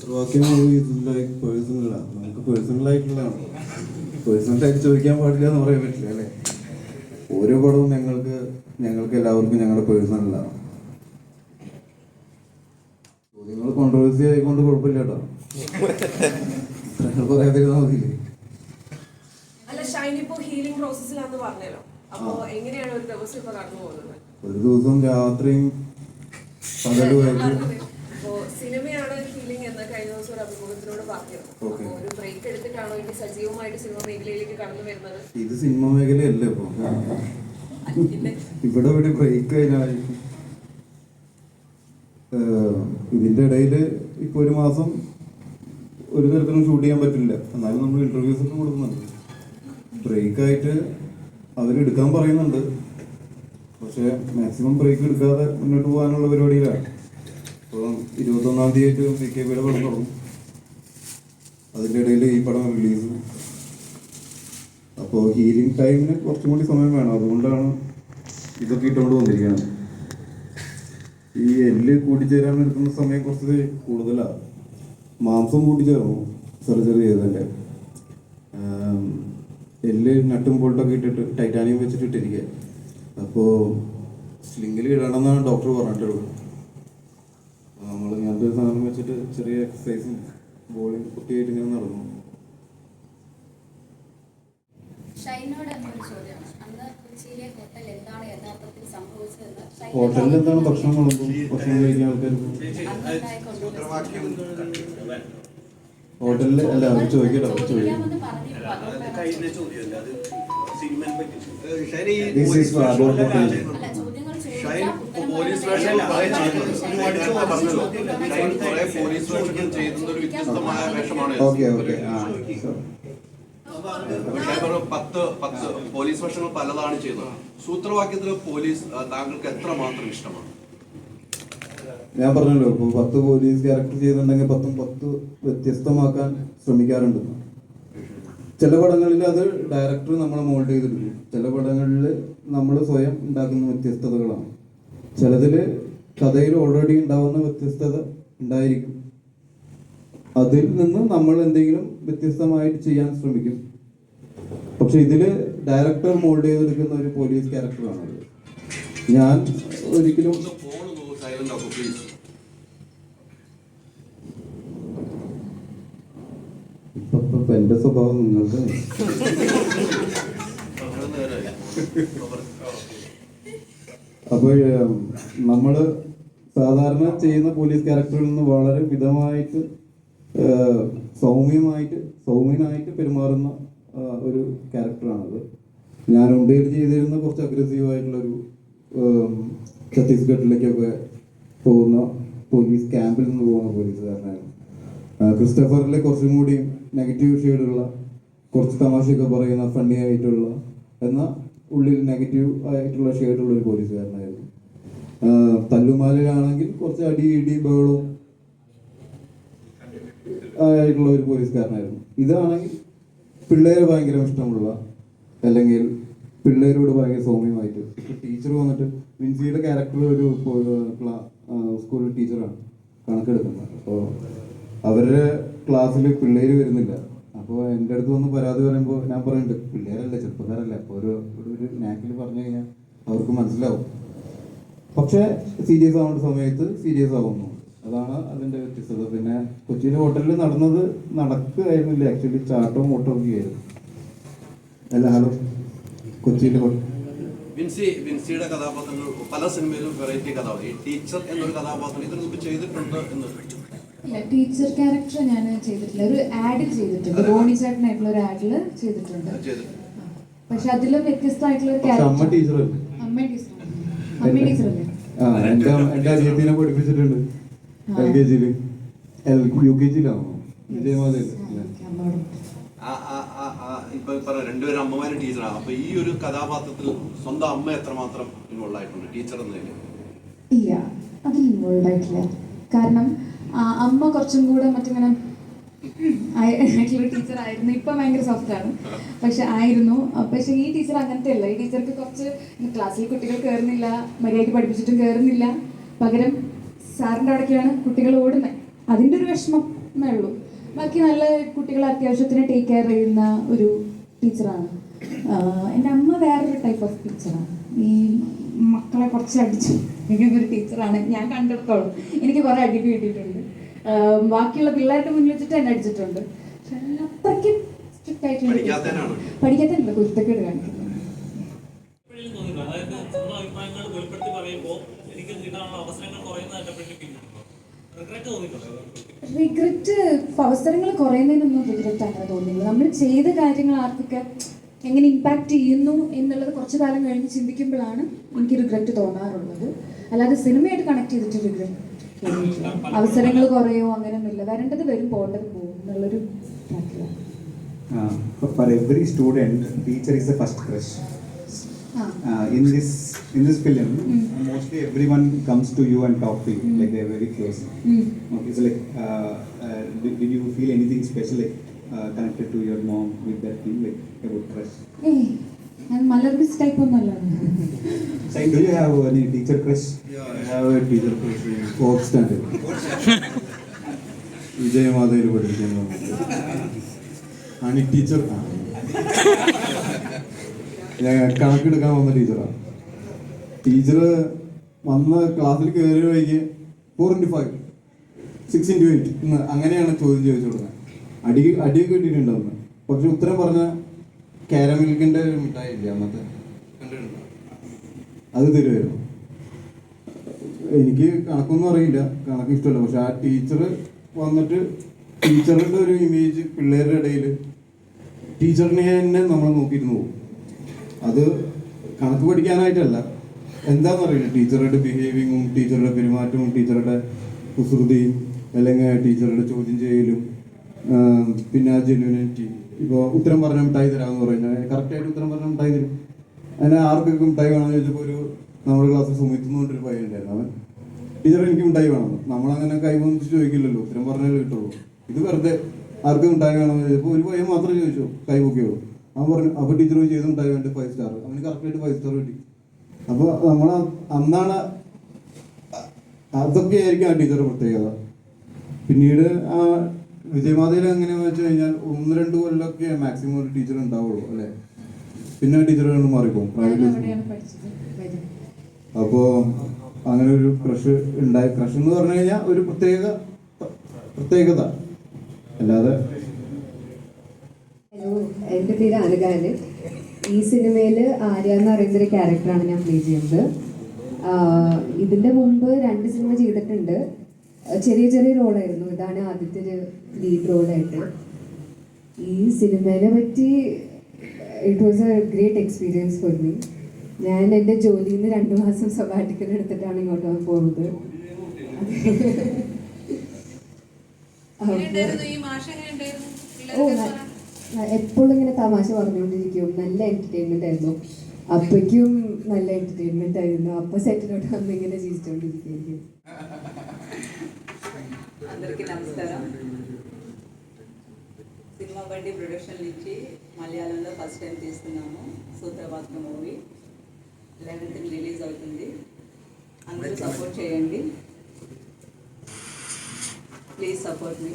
Like പേഴ്സണലാണ് നമുക്ക് പേഴ്സണലായിട്ടുള്ളതാണ് പേഴ്സണലായിട്ട് ചോദിക്കാൻ പാടില്ല എന്ന് പറയാൻ പറ്റില്ല അല്ലേ? ഓരോ പടവും ഞങ്ങൾക്ക് ഞങ്ങൾക്ക് എല്ലാവർക്കും ഞങ്ങളുടെ പേഴ്സണലാണ് ചോദ്യങ്ങൾ കോൺട്രവേഴ്സി ആയിക്കൊണ്ട് കുഴപ്പമില്ല കേട്ടോ. പറയാതിരുന്നാ മതിയില്ലേ? ഒരു ദിവസം രാത്രിയും പകലുമായിട്ട് അപ്പോ സിനിമയാണ് ഹീലിംഗ് എന്ന് കഴിഞ്ഞ ദിവസം ഒരു അഭിമുഖത്തിനോട് പറഞ്ഞിരുന്നു അപ്പോ ഒരു ബ്രേക്ക് എടുത്തിട്ടാണോ ഇനി സജീവമായിട്ട് സിനിമ മേഖലയിലേക്ക് കടന്നു വരുന്നത്? ഇത് സിനിമ മേഖലയല്ലേ ഇപ്പൊ? ഇവിടെ ഇവിടെ ബ്രേക്ക് കഴിഞ്ഞാൽ ഇതിന്റെ ഇടയിൽ ഇപ്പൊ ഒരു മാസം ഒരു തരത്തിലും ഷൂട്ട് ചെയ്യാൻ പറ്റില്ല. എന്നാലും നമ്മൾ ഇന്റർവ്യൂസ് ഒക്കെ കൊടുക്കുന്നുണ്ട്. ബ്രേക്ക് ആയിട്ട് അവരെടുക്കാൻ പറയുന്നുണ്ട്. പക്ഷെ മാക്സിമം ബ്രേക്ക് എടുക്കാതെ മുന്നോട്ട് പോകാനുള്ള പരിപാടിയിലാണ്. അപ്പോൾ ഇരുപത്തൊന്നാം തീയതി ബി കെ പിയുടെ പടം തുടങ്ങും. അതിന്റെ ഇടയിൽ ഈ പടം റിലീസ് അപ്പോൾ ഹീലിംഗ് ടൈമിന് കുറച്ചും കൂടി സമയം വേണം. അതുകൊണ്ടാണ് ഇതൊക്കെ ഇട്ടുകൊണ്ട് വന്നിരിക്കുന്നത്. ഈ എല്ല് കൂട്ടിച്ചേരാൻ എടുക്കുന്ന സമയം കുറച്ച് കൂടുതലാണ് മാംസം കൂട്ടിച്ചേർന്നു. സർജറി ചെയ്തതിന്റെ എല്ല് നട്ടും ബോൾട്ടൊക്കെ ഇട്ടിട്ട് ടൈറ്റാനിയം വെച്ചിട്ട് ഇട്ടിരിക്കുക. അപ്പോൾ സ്ലിങ്ങിൽ ഇടണമെന്നാണ് ഡോക്ടർ പറഞ്ഞിട്ടുള്ളത്. നമ്മൾ ഇങ്ങനത്തെ ഒരു സാധനം വെച്ചിട്ട് ചെറിയ എക്സസൈസും ബോളിംഗ് കുട്ടിയായിട്ട് ഇങ്ങനെ നടന്നു. ഹോട്ടലിൽ എന്താണ് ഭക്ഷണം വിളമ്പും ഭക്ഷണം കഴിക്കാൻ controversy. ഹോട്ടലിൽ അല്ല അവർ ചോദിക്കട്ടെ അവർ ചോദിക്കും. This is for പോലീസ് വേഷം കുറെ ചെയ്യുന്നത് ചെയ്തിട്ടുണ്ട്. പറഞ്ഞല്ലോ. കുറെ പോലീസ് വേഷം ചെയ്യുന്ന ഒരു വ്യത്യസ്തമായ വേഷമാണ്. ഓക്കെ പത്ത് പത്ത് പോലീസ് വേഷങ്ങൾ പലതാണ് ചെയ്യുന്നത്. സൂത്രവാക്യത്തിൽ പോലീസ് താങ്കൾക്ക് എത്ര മാത്രം ഇഷ്ടമാണ്? ഞാൻ പറഞ്ഞല്ലോ ഇപ്പൊ പത്ത് പോലീസ് ക്യാരക്ടർ ചെയ്തിട്ടുണ്ടെങ്കിൽ പത്തും പത്ത് വ്യത്യസ്തമാക്കാൻ ശ്രമിക്കാറുണ്ട്. ചില പടങ്ങളിൽ അത് ഡയറക്ടർ നമ്മളെ മോൾഡ് ചെയ്തിട്ടുണ്ട് ചില പടങ്ങളിൽ നമ്മൾ സ്വയം ഉണ്ടാക്കുന്ന വ്യത്യസ്തതകളാണ്. ചിലതിൽ കഥയിൽ ഓൾറെഡി ഉണ്ടാവുന്ന വ്യത്യസ്തത ഉണ്ടായിരിക്കും. അതിൽ നിന്ന് നമ്മൾ എന്തെങ്കിലും വ്യത്യസ്തമായിട്ട് ചെയ്യാൻ ശ്രമിക്കും. പക്ഷെ ഇതിൽ ഡയറക്ടർ മോൾഡ് ചെയ്തെടുക്കുന്ന ഒരു പോലീസ് ക്യാരക്ടറാണ് ഞാൻ ഒരിക്കലും എന്റെ സ്വഭാവം നിങ്ങൾക്ക് അപ്പോൾ നമ്മൾ സാധാരണ ചെയ്യുന്ന പോലീസ് ക്യാരക്ടറിൽ നിന്ന് വളരെ മിതമായിട്ട് സൗമ്യമായിട്ട് സൗമ്യനായിട്ട് പെരുമാറുന്ന ഒരു ക്യാരക്ടറാണത് ഞാൻ ഉണ്ടയിൽ ചെയ്തിരുന്ന കുറച്ച് അഗ്രസീവ് ആയിട്ടുള്ളൊരു ഏം, ഛത്തീസ്ഗഡിലേക്കൊക്കെ പോകുന്ന പോലീസ് ക്യാമ്പിൽ നിന്ന് പോകുന്ന പോലീസുകാരനായിരുന്നു ക്രിസ്റ്റഫറിലെ കുറച്ചും കൂടി നെഗറ്റീവ് ഷെയ്ഡുള്ള കുറച്ച് തമാശയൊക്കെ പറയുന്ന ഫണ്ണി ആയിട്ടുള്ള എന്നാൽ ഉള്ളിൽ നെഗറ്റീവ് ആയിട്ടുള്ള ഷെയ്ഡുള്ള ഒരു പോലീസുകാരനായിരുന്നു. തല്ലുമാലയിലാണെങ്കിൽ കുറച്ച് അടി ഇടി ബഹളവും ആയിട്ടുള്ള ഒരു പോലീസുകാരനായിരുന്നു. ഇതാണെങ്കിൽ പിള്ളേരെ ഭയങ്കര ഇഷ്ടമുള്ള അല്ലെങ്കിൽ പിള്ളേരോട് ഭയങ്കര സൗമ്യമായിട്ട്. ടീച്ചർ വന്നിട്ട് വിൻസിയുടെ ക്യാരക്ടർ ഒരു സ്കൂൾ ടീച്ചറാണ് കണക്കെടുക്കുന്നത്. അപ്പോൾ അവരുടെ ക്ലാസ്സിൽ പിള്ളേര് വരുന്നില്ല. അപ്പോൾ എന്റെ അടുത്ത് വന്ന് പരാതി പറയുമ്പോൾ ഞാൻ പറയുന്നുണ്ട് പിള്ളേരല്ല അപ്പോൾ ഒരു ഒരു- നാക്കിൽ പറഞ്ഞു കഴിഞ്ഞാൽ അവർക്ക് മനസ്സിലാവും. പക്ഷേ സീരിയസ് ആവേണ്ട സമയത്ത് സീരിയസ് ആവുന്നു. അതാണ് അതിന്റെ വ്യത്യസ്തത. പിന്നെ കൊച്ചിയിലെ ഹോട്ടലിൽ നടന്നത് നടക്കുകയായിരുന്നില്ല? ആക്ച്വലി ചാട്ടവും ഓട്ടവും ആയിരുന്നു. അല്ല ഹലോ. കൊച്ചിയിലെ ഹോട്ടൽ വിൻസി വിൻസിയുടെ കഥാപാത്രങ്ങൾ പല സിനിമയിലും വെറൈറ്റി കഥാപാത്രം. ഈ ടീച്ചർ എന്നൊരു കഥാപാത്രം ഇതിനു മുമ്പ് ചെയ്തിട്ടുണ്ട് എന്ന്. ഇല്ല ടീച്ചർ ക്യാരക്ടർ ഞാൻ ചെയ്തിട്ടില്ല. ഒരു ആഡിൽ ചെയ്തിട്ടുണ്ട്. റോണി ചേട്ടനായിട്ടുള്ള ഒരു ആഡിൽ ചെയ്തിട്ടുണ്ട്. പക്ഷെ അതിലും വ്യത്യസ്തമായിട്ടുള്ള ഒരു പക്ഷെ അമ്മ ക്യാരക്ടർ ടീച്ചറല്ലേ? അമ്മ ടീച്ചർ. അമ്മ ടീച്ചർ അല്ലേ ആ എന്റെ എന്റെ അനിയത്തിനെ പഠിപ്പിച്ചിട്ടുണ്ട്. എൽ കെ ജിയിൽ. എൽ യു കെ ജിയിലാണോ ഇപ്പൊ രണ്ടുപേരും അമ്മമാരും ടീച്ചറാണ്. അപ്പൊ ഈ ഒരു കഥാപാത്രത്തിൽ സ്വന്തം അമ്മ എത്രമാത്രം ഇൻവോൾവ് ആയിട്ടുണ്ട്? ടീച്ചർ എന്നതിൽ ഇല്ല അതിൽ ഇൻവോൾവ് ആയിട്ടില്ല. കാരണം അമ്മ കുറച്ചും കൂടെ മറ്റിങ്ങനെ ആയിട്ടുള്ള ടീച്ചർ ആയിരുന്നു ഇപ്പൊ ഭയങ്കര സോഫ്റ്റ് ആണ്. പക്ഷെ ആയിരുന്നു. പക്ഷെ ഈ ടീച്ചർ അങ്ങനത്തെ അല്ല ഈ ടീച്ചർക്ക് കുറച്ച് ക്ലാസ്സിൽ കുട്ടികൾ കയറുന്നില്ല മര്യാദയ്ക്ക് പഠിപ്പിച്ചിട്ടും കയറുന്നില്ല പകരം സാറിന്റെ അവിടേക്കാണ് കുട്ടികൾ ഓടുന്നത് അതിന്റെ ഒരു വിഷമം എന്നേ ഉള്ളൂ. ബാക്കി നല്ല കുട്ടികളെ അത്യാവശ്യത്തിന് ടേക്ക് കെയർ ചെയ്യുന്ന ഒരു ടീച്ചറാണ്. എന്റെ അമ്മ വേറൊരു ടൈപ്പ് ഓഫ് ടീച്ചറാണ് ഈ മക്കളെ കുറച്ച് അടിച്ചു എനിക്കൊരു ടീച്ചറാണ് ഞാൻ കണ്ടിടത്തോളം. എനിക്ക് കുറേ അടിക്ക് കിട്ടിയിട്ടുണ്ട്. ബാക്കിയുള്ള പിള്ളേരുടെ മുന്നിൽ വെച്ചിട്ട് എന്നെ അടിച്ചിട്ടുണ്ട്. പക്ഷെ അത്രയ്ക്ക് സ്ട്രിക്റ്റ് ആയിട്ടുള്ള? പഠിക്കാത്തല്ല കുരുത്തക്കേട് കാണിക്കുന്നത്. റിഗ്രറ്റ് അവസരങ്ങൾ കുറയുന്നതിനൊന്നും റിഗ്രറ്റ് അങ്ങനെ തോന്നുന്നില്ല നമ്മൾ ചെയ്ത കാര്യങ്ങൾ ആർക്കൊക്കെ എങ്ങനെ ഇമ്പാക്റ്റ് ചെയ്യുന്നു എന്നുള്ളത് കുറച്ചു കാലം കഴിഞ്ഞ് ചിന്തിക്കുമ്പോഴാണ് എനിക്ക് റിഗ്രറ്റ് തോന്നാറുള്ളത്. അല്ലാതെ സിനിമയായിട്ട് കണക്ട് ചെയ്തിട്ട് റിഗ്രറ്റ് അവസരങ്ങൾ കുറയോ അങ്ങനെയൊന്നുമില്ല വരേണ്ടത് വരും പോകേണ്ടത് പോകും എന്നുള്ളൊരു Uh, student, teacher is the first crush. ആ Uh, in this in this film, mostly everyone comes to you and talk to you, like they're very close. ഉം. Okay, so like, uh, uh, did, did you feel anything special like uh, connected to your mom with that thing, like about crush? ഏയ് ഞാൻ മലർബിസ് type ഒന്നുമല്ല have do you have any teacher crush? Teacher fourth standard വിജയമാതയിൽ പഠിക്കുന്നു അണി teacher ഞാൻ കണക്കെടുക്കാൻ വന്ന ടീച്ചറാണ് ടീച്ചർ വന്ന ക്ലാസ്സിൽ കയറി വൈകി four into five six into eight അങ്ങനെയാണ് ചോദ്യം ചോദിച്ചു കൊടുക്കുന്നത് അടി അടിയൊക്കെ കിട്ടിയിട്ടുണ്ടാവുന്നത് കുറച്ച് പക്ഷെ ഉത്തരം പറഞ്ഞ കാരമിൽക്കിന്റെ ഒരു മിഠായി ഇല്ല അന്നത്തെ? അത് തരുമായിരുന്നു എനിക്ക് കണക്കൊന്നും അറിയില്ല. കണക്ക് ഇഷ്ടമല്ല. പക്ഷെ ആ ടീച്ചർ വന്നിട്ട് ടീച്ചറിന്റെ ഒരു ഇമേജ് പിള്ളേരുടെ ഇടയിൽ ടീച്ചറിനെ തന്നെ നമ്മൾ നോക്കിയിരുന്നു. പോകും അത് കണക്ക് പഠിക്കാനായിട്ടല്ല. എന്താണെന്നറിയില്ല ടീച്ചറുടെ ബിഹേവിങ്ങും ടീച്ചറുടെ പെരുമാറ്റവും ടീച്ചറുടെ കുസൃതിയും അല്ലെങ്കിൽ ടീച്ചറുടെ ചോദ്യം ചെയ്യലും പിന്നെ ആ ജെന്യൂനിറ്റി ഇപ്പോൾ ഉത്തരം പറഞ്ഞ മിഠായി തരാമെന്ന് പറഞ്ഞാൽ കറക്റ്റായിട്ട് ഉത്തരം പറഞ്ഞ മിഠായി തരും. അങ്ങനെ ആർക്കൊക്കെ മിഠായി വേണമെന്ന് ചോദിച്ചപ്പോൾ ഒരു നമ്മുടെ ക്ലാസ്സിൽ സുമിത്തുന്ന കൊണ്ടൊരു പയ്യൻ ഉണ്ടായിരുന്നു. അവൻ ടീച്ചർ എനിക്ക് മിഠായി വേണം. നമ്മളങ്ങനെ അങ്ങനെ വന്നിട്ട് ചോദിക്കില്ലല്ലോ. ഉത്തരം പറഞ്ഞാലേ കിട്ടുള്ളൂ. ഇത് വെറുതെ ആർക്ക് മിഠായി വേണമെന്ന് ചോദിച്ചപ്പോൾ ഒരു പയ്യൻ മാത്രം ചോദിച്ചു കൈ പൊക്കിയോ? അവൻ പറഞ്ഞു അപ്പോൾ ടീച്ചർ ചെയ്ത് മിഠായി വേണ്ടി ഫൈവ് സ്റ്റാർ അവന് കറക്റ്റായിട്ട് ഫൈവ് സ്റ്റാർ കിട്ടി. അപ്പോൾ നമ്മൾ അന്നാണ് അതൊക്കെ ആയിരിക്കും ആ ടീച്ചറുടെ പ്രത്യേകത. പിന്നീട് ആ വിജയമാതയിൽ എങ്ങനെയാന്ന് വെച്ച് കഴിഞ്ഞാൽ ഒന്ന് രണ്ട് കൊല്ലമൊക്കെ മാക്സിമം ഒരു ടീച്ചർ ഉണ്ടാവുള്ളൂ അല്ലേ? പിന്നെ ടീച്ചർ മാറിപ്പോകും പ്രൈവറ്റ് അപ്പോൾ അങ്ങനെ ഒരു ക്രഷ് ഉണ്ടായി. ക്രഷ് എന്ന് പറഞ്ഞു കഴിഞ്ഞാൽ ഒരു പ്രത്യേക പ്രത്യേകത. അല്ലാതെ എന്റെ പേര് അനുകാന് ഈ സിനിമയിൽ ആര്യ എന്ന് പറയുന്ന ഒരു ക്യാരക്ടറാണ് ഞാൻ പ്ലേ ചെയ്യുന്നത്. ഇതിന്റെ മുമ്പ് രണ്ട് സിനിമ ചെയ്തിട്ടുണ്ട്. ചെറിയ ചെറിയ റോളായിരുന്നു. ഇതാണ് ആദ്യത്തെ ഒരു ലീഡ് റോളായിട്ട്. ഈ സിനിമയെ പറ്റി it was a great experience for me ഞാൻ എന്റെ ജോലിയിൽ നിന്ന് രണ്ട് മാസം സബാറ്റിക്കൽ എടുത്തിട്ടാണ് ഇങ്ങോട്ട് പോകുന്നത്. ഓ എപ്പോഴും ഇങ്ങനെ തമാശ പറഞ്ഞുകൊണ്ടിരിക്കും. നല്ല എന്റർടൈൻമെന്റ് ആയിരുന്നു. അപ്പയ്ക്കും നല്ല എന്റർടൈൻമെന്റ് ആയിരുന്നു. അപ്പ സെറ്റിലോട്ട് വന്ന് ഇങ്ങനെ ചിരിച്ചോണ്ടിരിക്കും అందరికీ నమస్కారం. సినిమా బండి ప్రొడక్షన్ నుంచి మలయాళంలో ఫస్ట్ టైం తీస్తున్నాము సూత్రపాత్ర మూవీ. లెవెన్త్ రిలీజ్ అవుతుంది. అందరూ సపోర్ట్ చేయండి. Please support me.